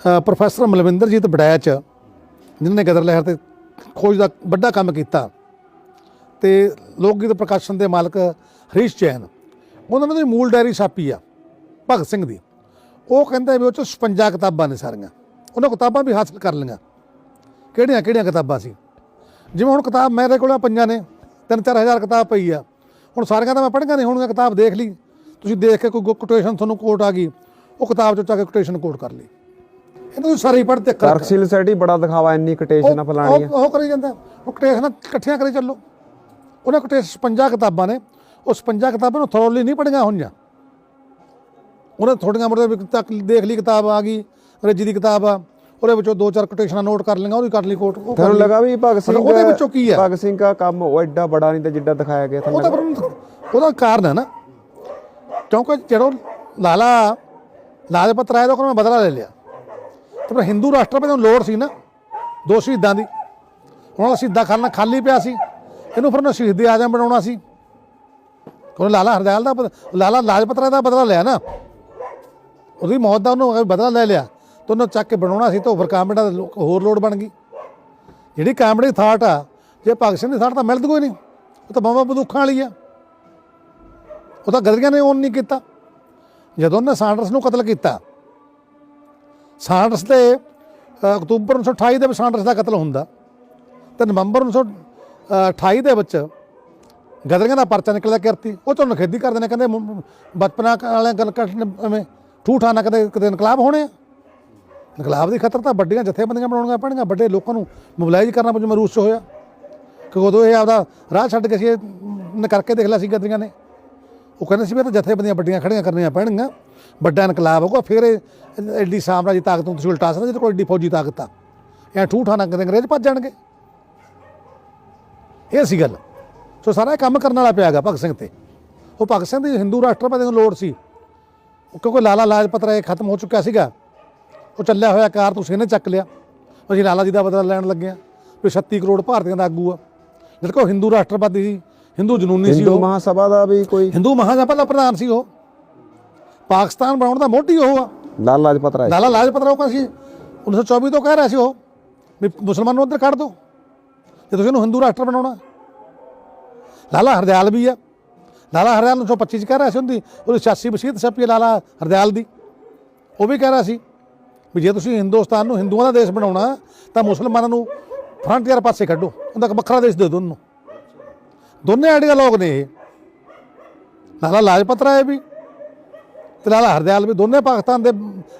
Professor ਮਲਵਿੰਦਰਜੀਤ Barech ਜਿਨ੍ਹਾਂ ਨੇ ਗਦਰ ਲਹਿਰ ਤੇ ਖੋਜ ਦਾ ਵੱਡਾ ਕੰਮ ਕੀਤਾ, ਤੇ ਲੋਕ ਗੀਤ ਪ੍ਰਕਾਸ਼ਨ ਦੇ ਮਾਲਕ ਹਰੀਸ਼ ਜੈਨ, ਉਹਨਾਂ ਨੇ ਮੂਲ ਡਾਇਰੀ ਛਾਪੀ ਆ, ਭਗਤ ਸਿੰਘ ਦੀ। ਉਹ ਕਹਿੰਦਾ ਵੀ ਉਹ ਚ 56 ਕਿਤਾਬਾਂ ਨੇ ਸਾਰੀਆਂ। ਉਹਨਾਂ ਕਿਤਾਬਾਂ ਵੀ ਹਾਸਲ ਕਰ ਲਈਆਂ। ਕਿਹੜੀਆਂ ਕਿਹੜੀਆਂ ਕਿਤਾਬਾਂ ਸੀ? ਜਿਵੇਂ ਹੁਣ ਕਿਤਾਬ ਮੇਰੇ ਕੋਲ ਪੰਜਾਂ ਨੇ ਤਿੰਨ ਚਾਰ ਹਜ਼ਾਰ ਕਿਤਾਬ ਪਈ ਆ। ਹੁਣ ਸਾਰੀਆਂ ਤਾਂ ਮੈਂ ਪੜ੍ਹੀਆਂ ਨਹੀਂ ਹੋਣਗੀਆਂ ਕਿਤਾਬ ਦੇਖ ਲਈ। ਤੁਸੀਂ ਦੇਖ ਕੇ ਕੋਈ ਕੋਟੇਸ਼ਨ ਤੁਹਾਨੂੰ ਕੋਟ ਆ ਗਈ, ਉਹ ਕਿਤਾਬ ਚੋਂ ਚਾ ਕੇ ਕੋਟੇਸ਼ਨ ਕੋਟ ਕਰ ਲਈ। ਇਹਨਾਂ ਨੂੰ ਸਾਰੀ ਪੜ੍ਹ ਤੇ ਤਰਕਸ਼ੀਲ ਸੈਟੀ ਬੜਾ ਦਿਖਾਵਾ ਇੰਨੀ ਕਟੇਸ਼ਨ ਫਲਾਣੀ ਉਹ ਉਹ ਕਰੀ ਜਾਂਦਾ। ਉਹ ਕੋਟੇਸ਼ਨ ਇਕੱਠੀਆਂ ਕਰੀ ਚੱਲੋ। ਉਹਨਾਂ ਕੋਟੇਸ਼ਨ 56 ਕਿਤਾਬਾਂ ਨੇ। ਉਹ 56 ਕਿਤਾਬਾਂ ਨੂੰ ਥੋਰਲੀ ਨਹੀਂ ਪੜ੍ਹੀਆਂ ਹੋਈਆਂ। ਉਹਨਾਂ ਥੋੜੀਆਂ ਮੋਟੀਆਂ ਵੀ ਤੱਕ ਦੇਖ ਲਈ ਕਿਤਾਬ ਆ ਗਈ ਅੰਗਰੇਜ਼ੀ ਦੀ ਕਿਤਾਬ ਆ। ਉਹਦੇ ਵਿੱਚੋਂ ਦੋ ਚਾਰ ਕੋਟੇਸ਼ਨਾਂ ਨੋਟ ਕਰ ਲਈਆਂ ਉਹਦੀ ਕਰ ਲਈ ਕੋਟ ਤੁਹਾਨੂੰ। ਲੱਗਾ ਵੀ ਭਗਤ ਸਿੰਘ ਉਹਦੇ ਵਿੱਚੋਂ ਕੀ ਆ? ਭਗਤ ਸਿੰਘ ਦਾ ਕੰਮ ਉਹ ਐਡਾ ਬੜਾ ਨਹੀਂ ਤੇ ਜਿੱਡਾ ਦਿਖਾਇਆ ਗਿਆ ਤੁਹਾਨੂੰ ਤਾਂ ਉਹਦਾ ਕਾਰਨ ਹੈ ਨਾ। ਕਿਉਂਕਿ ਜਦੋਂ ਲਾਲਾ ਲਾਜਪਤ ਰਾਏ ਦਾ ਕੋਲ ਬਦਲਾ ਲੈ ਲਿਆ। ਤੇ ਫਿਰ ਹਿੰਦੂ ਰਾਸ਼ਟਰਪਤੀ ਨੂੰ ਲੋੜ ਸੀ ਨਾ। ਦੋ ਸ਼ਹੀਦਾਂ ਦੀ। ਉਹਨਾਂ ਦਾ ਸ਼ਹੀਦਾਂ ਖਾਨਾ ਖਾਲੀ ਪਿਆ ਸੀ। ਇਹਨੂੰ ਫਿਰ ਉਹਨੇ ਸ਼ਹੀਦ ਆਜਮ ਬਣਾਉਣਾ ਸੀ। ਕੋਲ ਲਾਲਾ ਹਰਦਿਆਲ ਦਾ ਬਦ- ਲਾਲਾ ਲਾਜਪਤ ਰਾਏ ਦਾ ਬਦਲਾ ਲਿਆ ਨਾ। ਉਹਦੀ ਮੌਤ ਦਾ ਉਹਨੂੰ ਬਦਲਾ ਲੈ ਲਿਆ, ਤੇ ਉਹਨੂੰ ਚੱਕ ਕੇ ਬਣਾਉਣਾ ਸੀ ਤਾਂ ਫਿਰ ਕਾਮਰੇਡਾਂ ਦਾ ਹੋਰ ਲੋੜ ਬਣ ਗਈ। ਜਿਹੜੀ ਕਾਮਰੇਡ ਥਾਟ ਆ, ਜੇ ਭਗਤ ਸਿੰਘ ਦੀ ਥਾਟ ਤਾਂ ਮਿਲਦ ਕੋਈ ਨਹੀਂ। ਉਹ ਤਾਂ ਬੰਬਾਂ ਬੰਦੂਕਾਂ ਵਾਲੀ ਆ। ਉਹ ਤਾਂ ਗਦਰੀਆਂ ਨੇ ਓਨ ਨਹੀਂ ਕੀਤਾ। ਜਦੋਂ ਉਹਨੇ ਸਾਂਡਰਸ ਨੂੰ ਕਤਲ ਕੀਤਾ ਸਾਂਡਰਸ ਦੇ ਅ, ਅਕਤੂਬਰ 1928 ਦੇ ਵਿੱਚ ਸਾਂਡਰਸ ਦਾ ਕਤਲ ਹੁੰਦਾ। ਤੇ ਨਵੰਬਰ 1928 ਦੇ ਵਿੱਚ ਗਦਰੀਆਂ ਦਾ ਪਰਚਾ ਨਿਕਲਦਾ ਕਿਰਤੀ ਉਹ ਤੋਂ ਨਖੇਦੀ ਕਰਦੇ ਨੇ ਕਹਿੰਦੇ ਮ- ਬਚਪਨਾ ਵਾਲਿਆਂ ਗੱਲ ਕੱਟ ਐਵੇਂ ਠੂਠਾ ਨਾ ਕਦੇ ਕਦੇ ਇਨਕਲਾਬ ਹੋਣੇ ਆ। ਇਨਕਲਾਬ ਦੀ ਖਤਰ ਤਾਂ ਵੱਡੀਆਂ ਜਥੇਬੰਦੀਆਂ ਬਣਾਉਣੀਆਂ ਪੈਣਗੀਆਂ ਵੱਡੇ ਲੋਕਾਂ ਨੂੰ ਮੋਬਿਲਾਈਜ਼ ਕਰਨਾ ਜਿਵੇਂ ਰੂਸ 'ਚ ਹੋਇਆ। ਕਿ ਉਦੋਂ ਇਹ ਆਪਦਾ ਰਾਹ ਛੱਡ ਕੇ ਸੀ ਇਹ ਨੇ ਕਰਕੇ ਦੇਖ ਲਿਆ ਸੀ ਗਦਰੀਆਂ ਨੇ। ਉਹ ਕਹਿੰਦੇ ਸੀ ਵੀ ਇਹ ਤਾਂ ਜਥੇਬੰਦੀਆਂ ਵੱਡੀਆਂ ਖੜੀਆਂ ਕਰਨੀਆਂ ਪੈਣਗੀਆਂ, ਵੱਡਾ ਇਨਕਲਾਬ ਹੋਊਗਾ, ਫਿਰ ਇਹ ਐਡੀ ਸਾਮਰਾਜੀ ਤਾਕਤ ਨੂੰ ਤੁਸੀਂ ਉਲਟਾ ਸਕਦੇ ਜਿਹਦੇ ਕੋਲ ਐਡੀ ਫੌਜੀ ਤਾਕਤ ਆ। ਐ ਠੂਠਾ ਨਾ ਕਦੇ ਅੰਗਰੇਜ਼ ਭੱਜ ਜਾਣਗੇ। ਇਹ ਸੀ ਗੱਲ। ਸੋ ਸਾਰਾ ਇਹ ਕੰਮ ਕਰਨ ਵਾਲਾ ਪਿਆ ਗਾ ਭਗਤ ਸਿੰਘ ਤੇ। ਉਹ ਭਗਤ ਸਿੰਘ ਦੀ ਹਿੰਦੂ ਰਾਸ਼ਟਰਪਤੀ ਨੂੰ ਲੋੜ ਸੀ। ਕਿਉਂਕਿ ਲਾਲਾ ਲਾਜਪਤ ਰਾਏ ਖਤਮ ਹੋ ਚੁੱਕਿਆ ਸੀਗਾ। ਉਹ ਚੱਲਿਆ ਹੋਇਆ ਕਾਰ ਤੁਸੀਂ ਇਹਨੇ ਚੱਕ ਲਿਆ। ਅਸੀਂ ਲਾਲਾ ਜੀ ਦਾ ਬਦਲਾ ਲੈਣ ਲੱਗੇ ਆ ਵੀ 36 ਕਰੋੜ ਭਾਰਤੀਆਂ ਦਾ ਆਗੂ ਆ। ਜਦ ਕੋ ਹਿੰਦੂ ਰਾਸ਼ਟਰਪਤੀ ਸੀ। ਹਿੰਦੂ ਜਨੂਨੀ ਸੀ ਹਿੰਦੂ ਉਹ। ਮਹਾਸਭਾ ਦਾ ਵੀ ਕੋਈ ਹਿੰਦੂ ਮਹਾਸਭਾ ਦਾ ਪ੍ਰਧਾਨ ਸੀ ਉਹ। ਪਾਕਿਸਤਾਨ ਬਣਾਉਣ ਦਾ ਮੋਢੀ ਉਹ ਆ। ਲਾਲ ਲਾਜਪਤ ਰਾਏ। ਲਾਲਾ ਲਾਜਪਤ ਰਾਓ ਕਹਿੰਦਾ ਸੀ? 1924 ਤੋਂ ਕਹਿ ਰਿਹਾ ਸੀ ਉਹ ਵੀ ਮੁਸਲਮਾਨ ਨੂੰ ਉੱਧਰ ਕੱਢ ਦਿਓ ਜੇ ਤੁਸੀਂ ਇਹਨੂੰ ਹਿੰਦੂ ਰਾਸ਼ਟਰ ਬਣਾਉਣਾ। ਲਾਲਾ ਹਰਦਿਆਲ ਵੀ ਆ। ਲਾਲਾ ਹਰਦਿਆਲ 1925 ਚ ਕਹਿ ਰਿਹਾ ਸੀ ਉਹਦੀ। ਉਹਦੀ 86 ਵਸੀਅਤ ਛਪੀ ਹੈ ਲਾਲਾ ਹਰਦਿਆਲ ਦੀ। ਉਹ ਵੀ ਕਹਿ ਰਿਹਾ ਸੀ ਵੀ ਜੇ ਤੁਸੀਂ ਹਿੰਦੁਸਤਾਨ ਨੂੰ ਹਿੰਦੂਆਂ ਦਾ ਦੇਸ਼ ਬਣਾਉਣਾ ਤਾਂ ਮੁਸਲਮਾਨਾਂ ਨੂੰ ਫਰੰਟੀਅਰ ਪਾਸੇ ਕੱਢੋ। ਉਹਦਾ ਇੱਕ ਵੱਖਰਾ ਦੇਸ਼ ਦੇ ਦਿਓ ਉਹਨੂੰ। ਦੋਨੇ ਆਈਡੀਆ ਲੋਕ ਨੇ ਇਹ। ਲਾਲਾ ਲਾਜਪਤ ਰਾਏ ਵੀ ਤੇ ਲਾਲਾ ਹਰਦਿਆਲ ਵੀ ਦੋਨੇ ਪਾਕਿਸਤਾਨ ਦੇ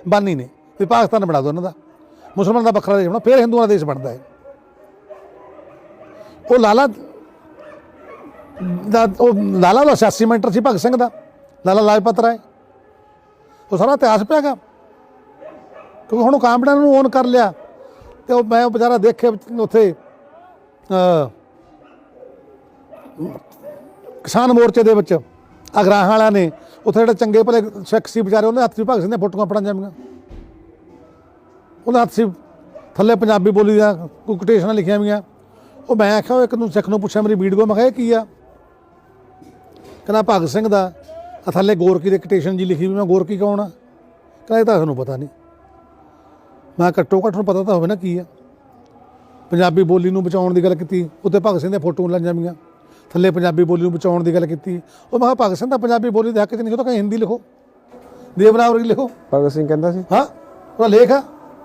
ਬਾਨੀ ਨੇ। ਵੀ ਪਾਕਿਸਤਾਨ ਬਣਾ ਦੋ ਉਹਨਾਂ ਦਾ। ਮੁਸਲਮਾਨ ਦਾ ਵੱਖਰਾ ਦੇਸ਼ ਬਣਾ, ਫਿਰ ਹਿੰਦੂਆਂ ਦਾ ਦੇਸ਼ ਬਣਦਾ ਹੈ ਉਹ ਲਾਲਾ ਦਾ, ਉਹ ਲਾਲਾ ਦਾ ਸਿਆਸੀ ਮੈਂਟਰ ਸੀ ਭਗਤ ਸਿੰਘ ਦਾ, ਲਾਲਾ ਲਾਜਪਤ ਰਾਏ। ਉਹ ਸਾਰਾ ਇਤਿਹਾਸ ਪਿਆ ਗਾ ਕਿਉਂਕਿ ਹੁਣ ਉਹ ਨੂੰ ਓਨ ਕਰ ਲਿਆ। ਤੇ ਉਹ ਮੈਂ ਉਹ ਵਿਚਾਰਾ ਦੇਖੇ ਉੱਥੇ ਅ ਕਿਸਾਨ ਮੋਰਚੇ ਦੇ ਵਿੱਚ ਅਗਰਾਹਾਂ ਵਾਲਿਆਂ ਨੇ, ਉੱਥੇ ਜਿਹੜੇ ਚੰਗੇ ਭਲੇ ਸਿੱਖ ਸੀ ਵਿਚਾਰੇ, ਉਹਨਾਂ ਹੱਥ ਵੀ ਭਗਤ ਸਿੰਘ ਦੀਆਂ ਫੋਟੋਆਂ ਪੜਨ ਜਾਂਦੀਆਂ ਉਹਨਾਂ ਹੱਥ ਸੀ ਥੱਲੇ ਪੰਜਾਬੀ ਬੋਲੀ ਦਾ ਕੋਈ ਕੋਟੇਸ਼ਨਾਂ ਲਿਖੀਆਂ ਹੋਈਆਂ। ਉਹ ਮੈਂ ਆਖਿਆ, ਉਹ ਇੱਕ ਨੂੰ ਸਿੱਖ ਨੂੰ ਪੁੱਛਿਆ, ਮੇਰੀ ਵੀਡੀਓ ਮੈਂ ਕਿਹਾ, ਇਹ ਕੀ ਆ? ਕਹਿੰਦਾ, ਭਗਤ ਸਿੰਘ ਦਾ ਥੱਲੇ ਗੋਰਕੀ ਦੇ ਕੋਟੇਸ਼ਨ ਜੀ ਲਿਖੀ ਵੀ ਮੈਂ ਗੋਰਕੀ ਕੌਣ ਆ? ਕਹਿੰਦਾ, ਇਹ ਤਾਂ ਤੁਹਾਨੂੰ ਪਤਾ ਨਹੀਂ। ਮੈਂ ਕਿਹਾ, ਘੱਟੋ ਘੱਟ ਨੂੰ ਪਤਾ ਤਾਂ ਹੋਵੇ ਨਾ ਕੀ ਆ। ਪੰਜਾਬੀ ਬੋਲੀ ਨੂੰ ਬਚਾਉਣ ਦੀ ਗੱਲ ਕੀਤੀ ਉੱਤੇ ਭਗਤ ਸਿੰਘ ਦੀਆਂ ਫੋਟੋਆਂ ਲਾਈਆਂ ਜਾਂਦੀਆਂ ਥੱਲੇ ਪੰਜਾਬੀ ਬੋਲੀ ਨੂੰ ਬਚਾਉਣ ਦੀ ਗੱਲ ਕੀਤੀ। ਉਹ ਮੈਂ ਕਿਹਾ ਭਗਤ ਸਿੰਘ ਤਾਂ ਪੰਜਾਬੀ ਬੋਲੀ ਦੇ ਹੱਕ 'ਚ ਨਹੀਂ ਉਹ ਤਾਂ ਕਹੇ ਹਿੰਦੀ ਲਿਖੋ। ਦੇਵਨਾਗਰੀ ਲਿਖੋ। ਭਗਤ ਸਿੰਘ ਕਹਿੰਦਾ ਸੀ? ਹਾਂ ਉਹਦਾ ਲੇਖ ਆ।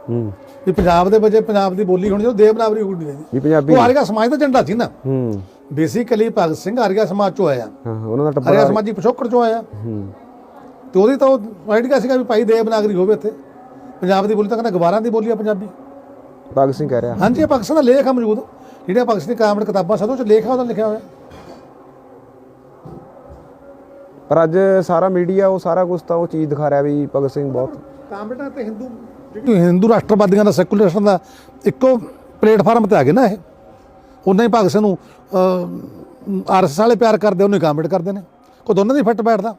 ਹੂੰ। ਵੀ ਪੰਜਾਬ ਦੇ ਵਜੇ ਪੰਜਾਬ ਦੀ ਬੋਲੀ ਹੋਣੀ ਚਾਹੀਦੀ ਦੇਵਨਾਗਰੀ ਹੋਣੀ ਚਾਹੀਦੀ। ਵੀ ਪੰਜਾਬੀ ਉਹ ਆਰੀਆ ਸਮਾਜ ਦਾ ਝੰਡਾ ਸੀ ਨਾ। ਹੂੰ। ਬੇਸਿਕਲੀ ਭਗਤ ਸਿੰਘ ਆਰੀਆ ਸਮਾਜ ਚੋਂ ਆਇਆ। ਹਾਂ ਉਹਨਾਂ ਦਾ ਟੱਬਰ ਆਰੀਆ ਸਮਾਜੀ ਪਿਛੋਕੜ ਚੋਂ ਆਇਆ। ਹੂੰ। ਤੇ ਉਹਦੀ ਤਾਂ ਉਹ ਆਈਡੀਆ ਸੀਗਾ ਵੀ ਭਾਈ ਦੇਵਨਾਗਰੀ ਹੋਵੇ ਇੱਥੇ ਪੰਜਾਬ ਦੀ ਬੋਲੀ ਤਾਂ ਕਹਿੰਦਾ ਗਵਾਰਾਂ ਦੀ ਬੋਲੀ ਆ ਪੰਜਾਬੀ। ਭਗਤ ਸਿੰਘ ਕਹਿ ਰਿਹਾ। ਹਾਂਜੀ ਭਗਤ ਸਿੰਘ ਦਾ ਲੇਖ ਆ ਮੌਜੂਦ। ਜਿਹੜੀਆਂ ਭਗਤ ਸਿੰਘ ਕਾਮੜ ਕਿਤਾਬਾਂ ਉਹ ਚ ਲੇਖ ਆ ਉਹਦਾ ਲਿਖਿਆ ਹੋਇਆ। ਪਰ ਅੱਜ ਸਾਰਾ ਮੀਡੀਆ ਉਹ ਸਾਰਾ ਕੁਝ ਤਾਂ ਉਹ ਚੀਜ਼ ਦਿਖਾ ਰਿਹਾ ਵੀ ਭਗਤ ਸਿੰਘ ਬਹੁਤ। ਕਾਮੜਾ ਤੇ ਹਿੰਦੂ ਜਿਹੜੀ ਹਿੰਦੂ ਰਾਸ਼ਟਰਵਾਦੀਆਂ ਦਾ ਸੈਕੂਲਰਿਸਟਾਂ ਦਾ ਇੱਕੋ ਪਲੇਟਫਾਰਮ ਤੇ ਆ ਗਏ ਨਾ ਇਹ। ਉਹਨਾਂ ਹੀ ਭਗਤ ਸਿੰਘ ਨੂੰ ਆਰਐਸਐਸ ਵਾਲੇ ਪਿਆਰ ਕਰਦੇ ਉਹਨੂੰ ਕਾਮੇਡ ਕਰਦੇ ਨੇ। ਕੋਈ ਦੋਨਾਂ ਦੀ ਫਿੱਟ ਬੈਠਦਾ।